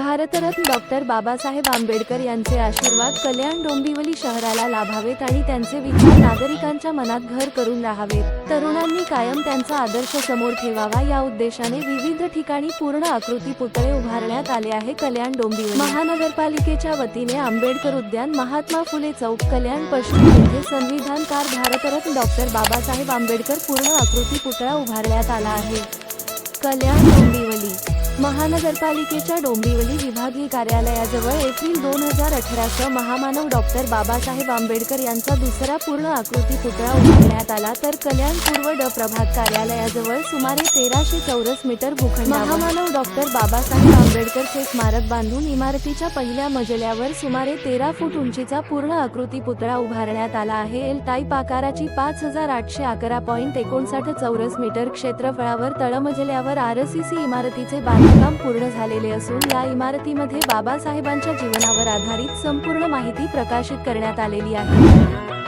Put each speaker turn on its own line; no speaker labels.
Bharat Ratna doctor Babasaheb Ambedkar यांचे आशीर्वाद कल्याण डोंबिवली शहराला लाभावेत आणि त्यांचे विचार नागरिकांच्या मनात घर करून राहावेत. तरुणांनी कायम त्यांचा आदर्श समोर ठेवावा. या उद्देशाने विविध ठिकाणी पूर्ण आकृती पुतळे उभारण्यात आले आहे कल्याण डोंबिवली. महानगरपालिकेच्या वतीने आंबेडकर उद्यान महात्मा फुले चौक कल्याण पश्चिम येथे संविधानकार भारतरत्न डॉक्टर बाबासाहेब आंबेडकर पूर्ण आकृती पुतळा उभारण्यात आला आहे. कल्याण डोंबिवली. महानगरपालिकेच्या डोंबिवली विभागीय कार्यालयाजवळ एप्रिल दोन हजार अठराचं महामानव डॉक्टर बाबासाहेब आंबेडकर यांचा दुसरा पूर्ण आकृती पुतळा उभारण्यात आला. तर कल्याण पूर्व ड प्रभाग कार्यालयाजवळ सुमारे तेराशे चौरस मीटर भूखंड महामानव डॉक्टर बाबासाहेब आंबेडकरचे स्मारक बांधून इमारतीच्या पहिल्या मजल्यावर सुमारे तेरा फूट उंचीचा पूर्ण आकृती पुतळा उभारण्यात आला आहे. एल टाईप आकाराची पाच हजार आठशे अकरा पॉईंट एकोणसाठ चौरस मीटर क्षेत्रफळावर तळमजल्यावर आरसीसी इमारतीचे बांधकाम पूर्ण झालेले असून या इमारतीमध्ये बाबासाहेबांच्या जीवनावर आधारित संपूर्ण माहिती प्रकाशित करण्यात आलेली आहे.